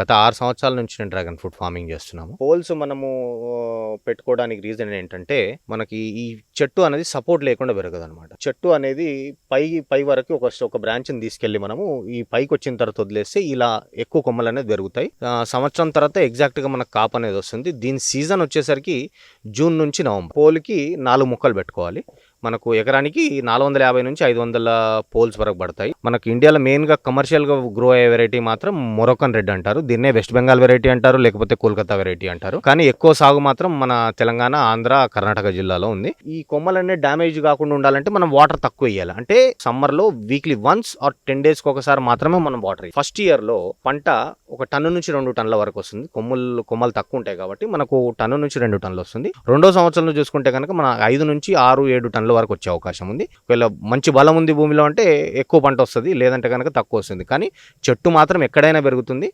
గత ఆరు సంవత్సరాల నుంచి నేను డ్రాగన్ ఫ్రూట్ ఫార్మింగ్ చేస్తున్నాము. పోల్స్ మనము పెట్టుకోవడానికి రీజన్ ఏంటంటే మనకి ఈ చెట్టు అనేది సపోర్ట్ లేకుండా పెరగదు అనమాట చెట్టు అనేది పై పై వరకు ఒక ఒక బ్రాంచ్ని తీసుకెళ్ళి మనము ఈ పైకి వచ్చిన తర్వాత వదిలేస్తే ఇలా ఎక్కువ కొమ్మలు అనేది పెరుగుతాయి. సంవత్సరం తర్వాత ఎగ్జాక్ట్గా మనకు కాప్ అనేది వస్తుంది. దీని సీజన్ వచ్చేసరికి జూన్ నుంచి నవంబర్. పోల్కి నాలుగు ముక్కలు పెట్టుకోవాలి. మనకు ఎకరానికి నాలుగు వందల యాభై నుంచి ఐదు వందల పోల్స్ వరకు పడతాయి. మనకు ఇండియాలో మెయిన్గా కమర్షియల్గా గ్రో అయ్యే వెరైటీ మాత్రం మొరొకన్ రెడ్ అంటారు. దీన్నే వెస్ట్ బెంగాల్ వెరైటీ అంటారు లేకపోతే కోల్కతా వెరైటీ అంటారు. కానీ ఎక్కువ సాగు మాత్రం మన తెలంగాణ ఆంధ్ర కర్ణాటక జిల్లాలో ఉంది. ఈ కొమ్మలన్నీ డ్యామేజ్ కాకుండా ఉండాలంటే మనం వాటర్ తక్కువ వేయాలి అంటే సమ్మర్లో వీక్లీ వన్స్ ఆర్ టెన్ డేస్కి ఒకసారి మాత్రమే మనం వాటర్ ఫస్ట్ ఇయర్లో పంట ఒక టన్ను నుంచి రెండు టన్నుల వరకు వస్తుంది. కొమ్మలు కొమ్మలు తక్కువ ఉంటాయి కాబట్టి మనకు టన్ను నుంచి రెండు టన్నులు వస్తుంది. రెండో సంవత్సరంలో చూసుకుంటే కనుక మన ఐదు నుంచి ఆరు ఏడు టన్నుల వరకు వచ్చే అవకాశం ఉంది. ఒకవేళ మంచి బలం ఉంది భూమిలో అంటే ఎక్కువ పంట వస్తుంది లేదంటే కనుక తక్కువ వస్తుంది. కానీ చెట్టు మాత్రం ఎక్కడైనా పెరుగుతుంది.